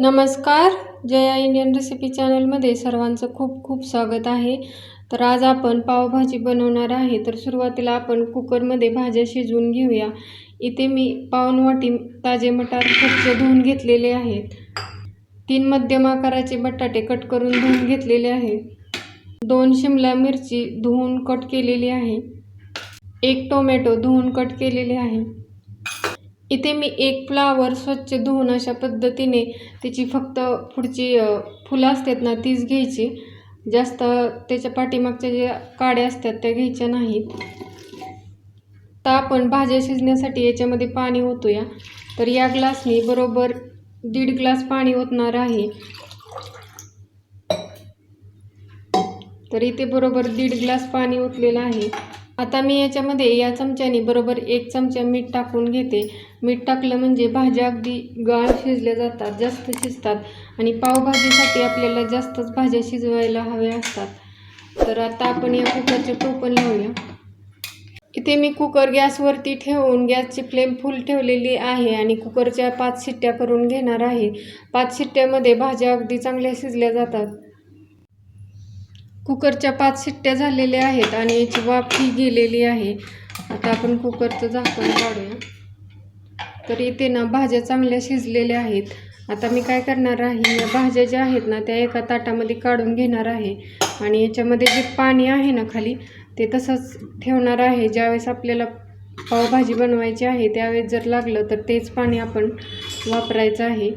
नमस्कार Jaya Indian recipe चॅनलमध्ये सर्वांचं खूप खूप स्वागत आहे. तर आज आपण पावभाजी बनवणार आहे. तर सुरुवातीला आपण कुकरमध्ये भाज्या शिजवून घेऊया. इथे मी पावनवाटी वाटी ताजे मटार स्वच्छ धुवून घेतलेले आहेत. तीन मध्यम आकाराचे बटाटे कट करून धुवून घेतलेले आहेत. दोन शिमला मिरची धुवून कट केलेली आहे. एक टोमॅटो धुवून कट केलेले आहे. इथे मी एक फ्लावर स्वच्छ धुवून अशा पद्धतीने त्याची फक्त पुढची फुलं असतात ना तीच घ्यायची. जास्त त्याच्या पाठीमागच्या ज्या काड्या असतात त्या घ्यायच्या नाहीत. तर आपण भाज्या शिजण्यासाठी याच्यामध्ये पाणी ओतूया. तर या ग्लासनी बरोबर दीड ग्लास पाणी ओतणार आहे. तर इथे बरोबर दीड ग्लास पाणी ओतलेलं आहे. आता मी याच्यामध्ये या चमच्याने बरोबर एक चमचा मीठ टाकून घेते. मीठ टाकलं म्हणजे भाज्या अगदी गाळ शिजल्या जातात जास्त शिजतात आणि पावभाजीसाठी आपल्याला जास्तच भाज्या शिजवायला हव्या असतात. तर आता आपण या कुकरचे टोपण लावूया. इथे मी कुकर गॅसवरती ठेवून गॅसची फ्लेम फुल ठेवलेली आहे आणि कुकरच्या पाच शिट्ट्या करून घेणार आहे. पाच शिट्ट्यामध्ये भाज्या अगदी चांगल्या शिजल्या जातात. कुकरच्या पाच शिट्ट्या झालेल्या आहेत आणि याची वाफ ही गेलेली आहे. आता आपण कुकरचं झाकण काढूया. तर इथे ना भाज्या चांगल्या शिजलेल्या आहेत. आता मी काय करणार आहे या भाज्या ज्या आहेत ना त्या एका ताटामध्ये काढून घेणार आहे. आणि याच्यामध्ये जे पाणी आहे ना खाली ते तसंच ठेवणार आहे. ज्यावेळेस आपल्याला पावभाजी बनवायची आहे त्यावेळेस जर लागलं तर तेच पाणी आपण वापरायचं आहे.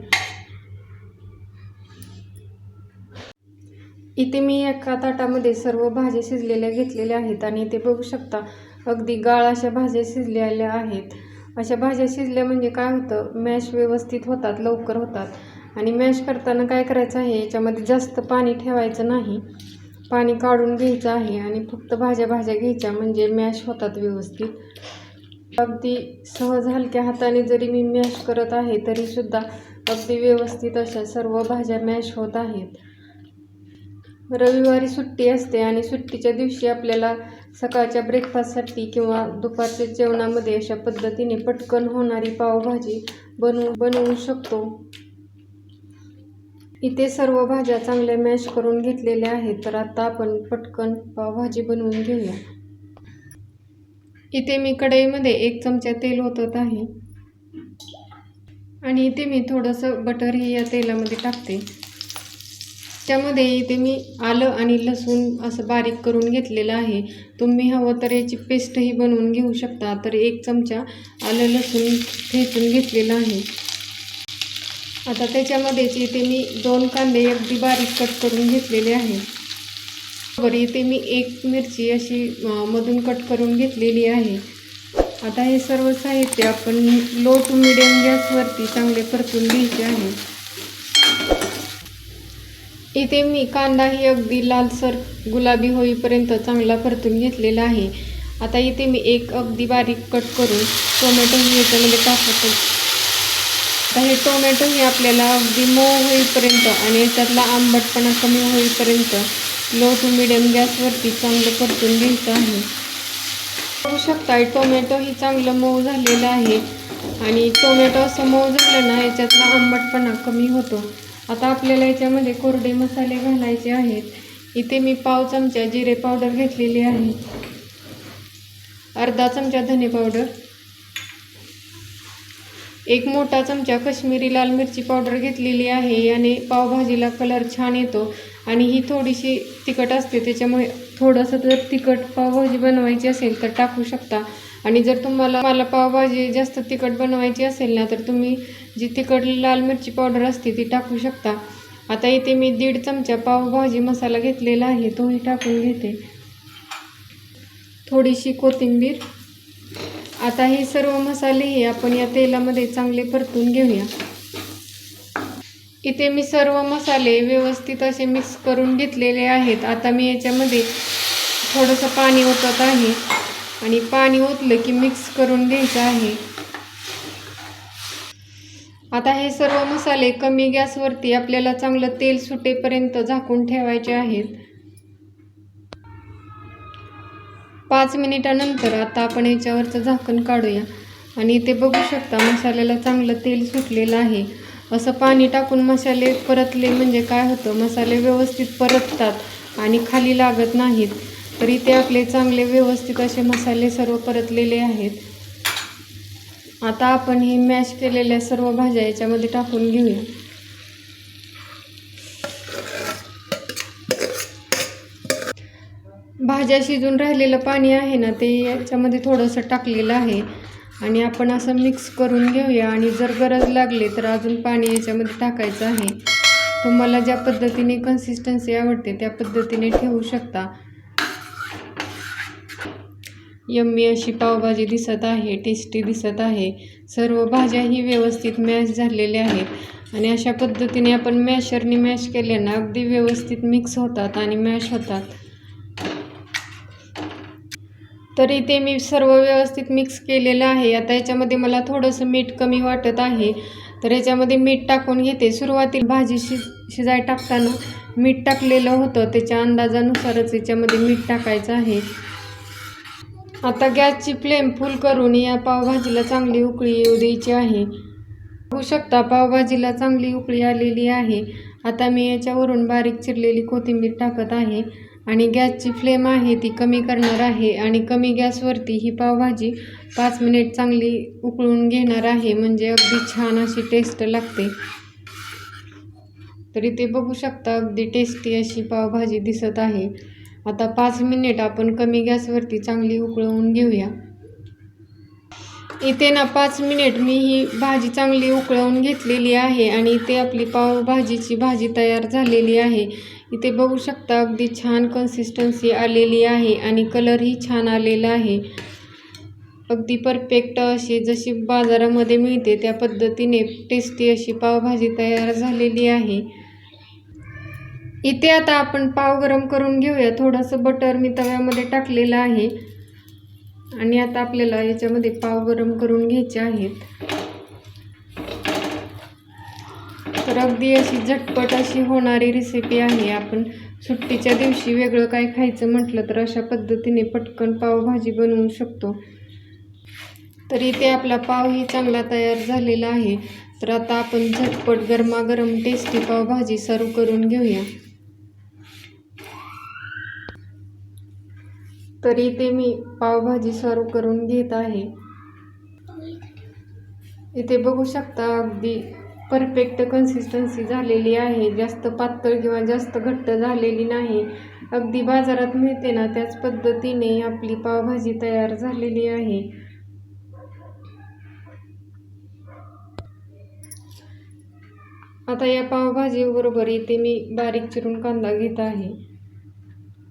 इथे मी एका ताटामध्ये सर्व भाज्या शिजलेल्या घेतलेल्या आहेत. आणि इथे बघू शकता अगदी गाळ अशा भाज्या शिजलेल्या आहेत. अशा भाज्या शिजल्या म्हणजे काय होतं? मॅश व्यवस्थित होतात लवकर होतात. आणि मॅश करताना काय करायचं आहे? याच्यामध्ये जास्त पाणी ठेवायचं नाही. पाणी काढून घ्यायचं आहे आणि फक्त भाज्या भाज्या घ्यायच्या म्हणजे मॅश होतात व्यवस्थित. अगदी सहज हलक्या हाताने जरी मी मॅश करत आहे तरीसुद्धा अगदी व्यवस्थित अशा सर्व भाज्या मॅश होत आहेत. रविवारी सुट्टी असते आणि सुट्टीच्या दिवशी आपल्याला सकाळच्या ब्रेकफास्टसाठी किंवा दुपारच्या जेवणामध्ये अशा पद्धतीने पटकन होणारी पावभाजी बनवू बनवू शकतो. इथे सर्व भाज्या चांगल्या मॅश करून घेतलेल्या आहेत तर आता आपण पटकन पावभाजी बनवून घेऊया. इथे मी कढईमध्ये एक चमचा तेल ओतत आहे. आणि इथे मी थोडंसं बटरही या तेलामध्ये टाकते. त्यामध्ये इथे मी आलं आणि लसूण असं बारीक करून घेतलेलं आहे. तुम्ही हवं तर याची पेस्टही बनवून घेऊ शकता. तर एक चमचा आलं लसूण ठेचून घेतलेलं आहे. आता त्याच्यामध्येच इथे मी दोन कांदे अगदी बारीक कट करून घेतलेले आहे. बरं इथे मी एक मिरची अशी मधून कट करून घेतलेली आहे. आता हे सर्व साहित्य आपण लो टू मिडियम गॅसवरती चांगले परतून घ्यायचे आहे. इथे मी कांदाही अगदी लालसर गुलाबी होईपर्यंत चांगला परतून घेतलेला आहे. आता इथे मी एक अगदी बारीक कट करून टोमॅटोही याच्यामध्ये टाकत. आता हे टोमॅटोही आपल्याला अगदी मऊ होईपर्यंत आणि याच्यातला आंबटपणा कमी होईपर्यंत लो टू मिडियम गॅसवरती चांगलं परतून घ्यायचं आहे. बघू शकता टोमॅटोही चांगलं मऊ झालेलं आहे आणि टोमॅटो असं मऊ झालं ना याच्यातला आंबटपणा कमी होतो. आता आपल्याला याच्यामध्ये कोरडे मसाले घालायचे आहेत. इथे मी पाव चमचा जिरे पावडर घेतलेली आहे. अर्धा चमचा धने पावडर. एक मोठा चमचा कश्मीरी लाल मिरची पावडर घेतलेली आहे. याने पावभाजीला कलर छान येतो आणि ही थोडीशी तिखट असते. त्याच्यामुळे थोडंसं जर तिखट पावभाजी बनवायची असेल तर टाकू शकता. आणि जर तुम्हाला मला पावभाजी जास्त तिखट बनवायची असेल ना तर तुम्ही जी तिखट लाल मिरची पावडर असते ती टाकू शकता. आता इथे मी दीड चमचा पावभाजी मसाला घेतलेला आहे तोही टाकून घेते. थोडीशी कोथिंबीर. आता हे सर्व मसाले हे आपण या तेलामध्ये चांगले परतून घेऊया. इथे मी सर्व मसाले व्यवस्थित असे मिक्स करून घेतलेले आहेत. आता मी याच्यामध्ये थोडंसं पाणी ओतत आहे. आणि पाणी ओतलं की मिक्स करून घ्यायचं आहे. आता हे सर्व मसाले कमी गॅसवरती आपल्याला चांगलं तेल सुटेपर्यंत झाकून ठेवायचे आहेत. पाच मिनिटानंतर आता आपण याच्यावरचं झाकण काढूया. आणि इथे बघू शकता मसाल्याला चांगलं तेल सुटलेलं आहे. असं पाणी टाकून मसाले परतले म्हणजे काय होतं? मसाले व्यवस्थित परततात आणि खाली लागत नाहीत. तर इथे आपले चांगले व्यवस्थित असे मसाले सर्व परतलेले आहेत. आता आपण हे मॅश केलेल्या सर्व भाज्या याच्यामध्ये टाकून घेऊया. भाज्या शिजून राहिलेलं पाणी आहे ना ते याच्यामध्ये थोडंसं टाकलेलं आहे. आणि आपण असं मिक्स करून घेऊया. आणि जर गरज लागली तर अजून पाणी याच्यामध्ये टाकायचं आहे. तुम्हाला ज्या पद्धतीने कन्सिस्टन्सी आवडते त्या पद्धतीने ठेवू शकता. यम्मी अशी पावभाजी दिसत आहे टेस्टी दिसत आहे. सर्व भाज्याही व्यवस्थित मॅश झालेल्या आहेत. आणि अशा पद्धतीने आपण मॅशरनी मॅश केल्यानं अगदी व्यवस्थित मिक्स होतात आणि मॅश होतात. तर इथे मी सर्व व्यवस्थित मिक्स केलेलं आहे. आता याच्यामध्ये मला थोडंसं मीठ कमी वाटत आहे. तर याच्यामध्ये मीठ टाकून घेते. सुरुवातीला भाजी शिज शिजाय टाकताना मीठ टाकलेलं होतं. त्याच्या अंदाजानुसारच याच्यामध्ये मीठ टाकायचं आहे. आता गॅसची फ्लेम फुल करून या पावभाजीला चांगली उकळी येऊ द्यायची आहे. बघू शकता पावभाजीला चांगली उकळी आलेली आहे. आता मी याच्यावरून बारीक चिरलेली कोथिंबीर टाकत आहे आणि गॅसची फ्लेम आहे ती कमी करणार आहे आणि कमी गॅसवरती ही पावभाजी पाच मिनिट चांगली उकळून घेणार आहे म्हणजे अगदी छान अशी टेस्ट लागते. तरी ते बघू शकता अगदी टेस्टी अशी पावभाजी दिसत आहे. आता पाच मिनिट आपण कमी गॅसवरती चांगली उकळवून घेऊया. इथे ना पाच मिनिट मी ही भाजी चांगली उकळवून घेतलेली आहे आणि इथे आपली पावभाजीची भाजी तयार झालेली आहे. इथे बघू शकता अगदी छान कन्सिस्टन्सी आलेली आहे आणि कलरही छान आलेला आहे. अगदी परफेक्ट अशी जशी बाजारामध्ये मिळते त्या पद्धतीने टेस्टी अशी पावभाजी तयार झालेली आहे. इथे आता आपण पाव गरम करून घेऊया. थोडंसं बटर मी तव्यामध्ये टाकलेलं आहे. आणि आता आपल्याला याच्यामध्ये पाव गरम करून घ्यायचे आहेत. तर अगदी अशी झटपट अशी होणारी रेसिपी आहे. आपण सुट्टीच्या दिवशी वेगळं काय खायचं म्हटलं तर अशा पद्धतीने पटकन पावभाजी बनवू शकतो. तर इथे आपला पावही चांगला तयार झालेला आहे. तर आता आपण झटपट गरमागरम टेस्टी पावभाजी सर्व करून घेऊया. तर इथे मी पावभाजी सर्व करून घेत आहे. इथे बघू शकता अगदी परफेक्ट कन्सिस्टन्सी झालेली आहे. जास्त पातळ किंवा जास्त घट्ट झालेली नाही. अगदी बाजारात मिळते ना त्याच पद्धतीने आपली पावभाजी तयार झालेली आहे. आता या पावभाजीबरोबर इथे मी बारीक चिरून कांदा घेत आहे.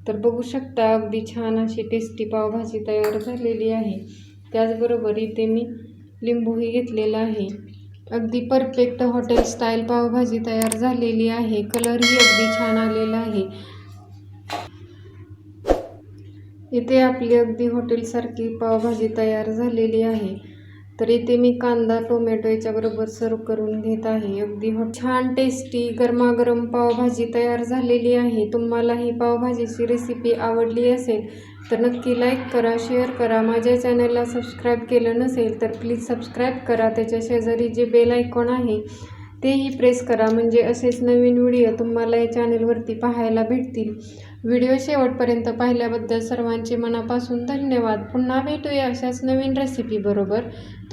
तर बघू शकता अगदी छान अशी टेस्टी पावभाजी तयार झालेली आहे. त्याचबरोबर इथे मी लिंबूही घेतलेला आहे. अगदी परफेक्ट हॉटेल स्टाईल पावभाजी तयार झालेली आहे. कलरही अगदी छान आलेला आहे. इथे आपली अगदी हॉटेलसारखी पावभाजी तयार झालेली आहे. तर इथे मी कांदा टोमॅटो याच्याबरोबर सर्व करून घेत आहे. अगदी हो- छान टेस्टी गरमागरम पावभाजी तयार झालेली आहे. तुम्हाला ही पावभाजीची रेसिपी आवडली असेल तर नक्की लाईक करा शेअर करा. माझ्या चॅनलला सबस्क्राईब केलं नसेल तर प्लीज सबस्क्राईब करा. त्याच्या शेजारी जे बेल आयकॉन आहे तेही प्रेस करा. म्हणजे असेच नवीन व्हिडिओ तुम्हाला या चॅनलवरती पाहायला भेटतील. व्हिडिओ शेवटपर्यंत पाहिल्याबद्दल सर्वांचे मनापासून धन्यवाद. पुन्हा भेटूया अशाच नवीन रेसिपी बरोबर.